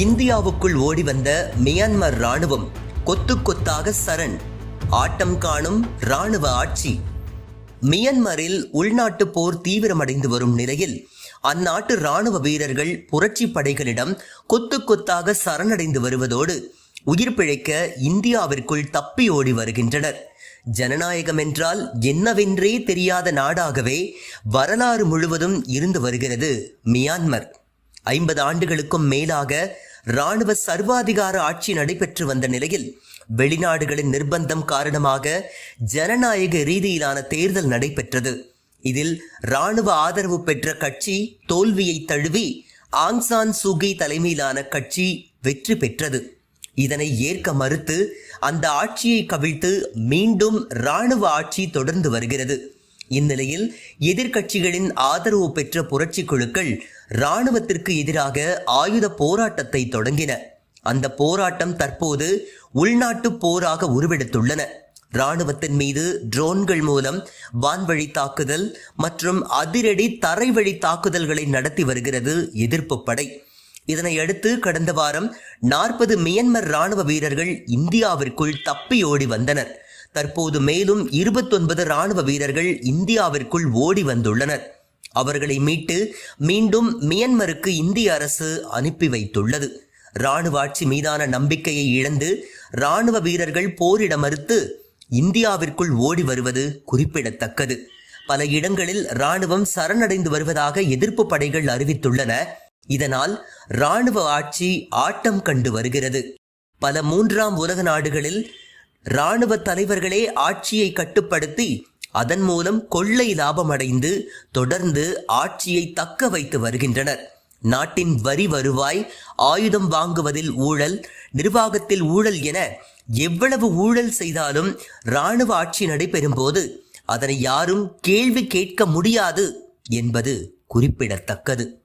இந்தியாவுக்குள் ஓடி வந்த மியான்மர் ராணுவம் கொத்து கொத்தாக சரண். ஆட்டம் காணும் ராணுவ ஆட்சி. மியான்மரில் உள்நாட்டு போர் தீவிரமடைந்து வரும் நிலையில் அந்நாட்டு ராணுவ வீரர்கள் புரட்சி படைகளிடம் கொத்து கொத்தாக சரணடைந்து வருவதோடு உயிர் பிழைக்க இந்தியாவிற்குள் தப்பி ஓடி வருகின்றனர். ஜனநாயகம் என்றால் என்னவென்றே தெரியாத நாடாகவே வரலாறு முழுவதும் இருந்து வருகிறது மியான்மர். ஐம்பது ஆண்டுகளுக்கும் மேலாக ராணுவ சர்வாதிகார ஆட்சி நடைபெற்று வந்த நிலையில் வெளிநாடுகளின் நிர்பந்தம் காரணமாக ஜனநாயக ரீதியிலான தேர்தல் நடைபெற்றது. இதில் ராணுவ ஆதரவு பெற்ற கட்சி தோல்வியை தழுவி ஆங்சான் சூகி தலைமையிலான கட்சி வெற்றி பெற்றது. இதனை ஏற்க மறுத்து அந்த ஆட்சியை கவிழ்த்து மீண்டும் ராணுவ ஆட்சி தொடர்ந்து வருகிறது. இந்நிலையில் எதிர்க்கட்சிகளின் ஆதரவு பெற்ற புரட்சி குழுக்கள் இராணுவத்திற்கு எதிராக ஆயுத போராட்டத்தை தொடங்கின. அந்த போராட்டம் தற்போது உள்நாட்டு போராக உருவெடுத்துள்ளன. ராணுவத்தின் மீது ட்ரோன்கள் மூலம் வான்வழி தாக்குதல் மற்றும் அதிரடி தரைவழி தாக்குதல்களை நடத்தி வருகிறது எதிர்ப்பு படை. இதனையடுத்து கடந்த வாரம் நாற்பது மியன்மர் ராணுவ வீரர்கள் இந்தியாவிற்குள் தப்பியோடி வந்தனர். தற்போது மேலும் இருபத்தொன்பது ராணுவ வீரர்கள் இந்தியாவிற்குள் ஓடி வந்துள்ளனர். அவர்களை மீட்டு மீண்டும் மியன்மருக்கு இந்திய அரசு அனுப்பி வைத்துள்ளது. ராணுவ ஆட்சி மீதான நம்பிக்கையை இழந்து ராணுவ வீரர்கள் போரிட மறுத்து இந்தியாவிற்குள் ஓடி வருவது குறிப்பிடத்தக்கது. பல இடங்களில் ராணுவம் சரணடைந்து வருவதாக எதிர்ப்பு படைகள் அறிவித்துள்ளன. இதனால் இராணுவ ஆட்சி ஆட்டம் கண்டு வருகிறது. பல மூன்றாம் உலக நாடுகளில் இராணுவ தலைவர்களே ஆட்சியை கட்டுப்படுத்தி அதன் மூலம் கொள்ளை லாபம் அடைந்து தொடர்ந்து ஆட்சியை தக்க வைத்து வருகின்றனர். நாட்டின் வரி வருவாய் ஆயுதம் வாங்குவதில் ஊழல் நிர்வாகத்தில் ஊழல் என எவ்வளவு ஊழல் செய்தாலும் இராணுவ ஆட்சி நடைபெறும் போது அதனை யாரும் கேள்வி கேட்க முடியாது என்பது குறிப்பிடத்தக்கது.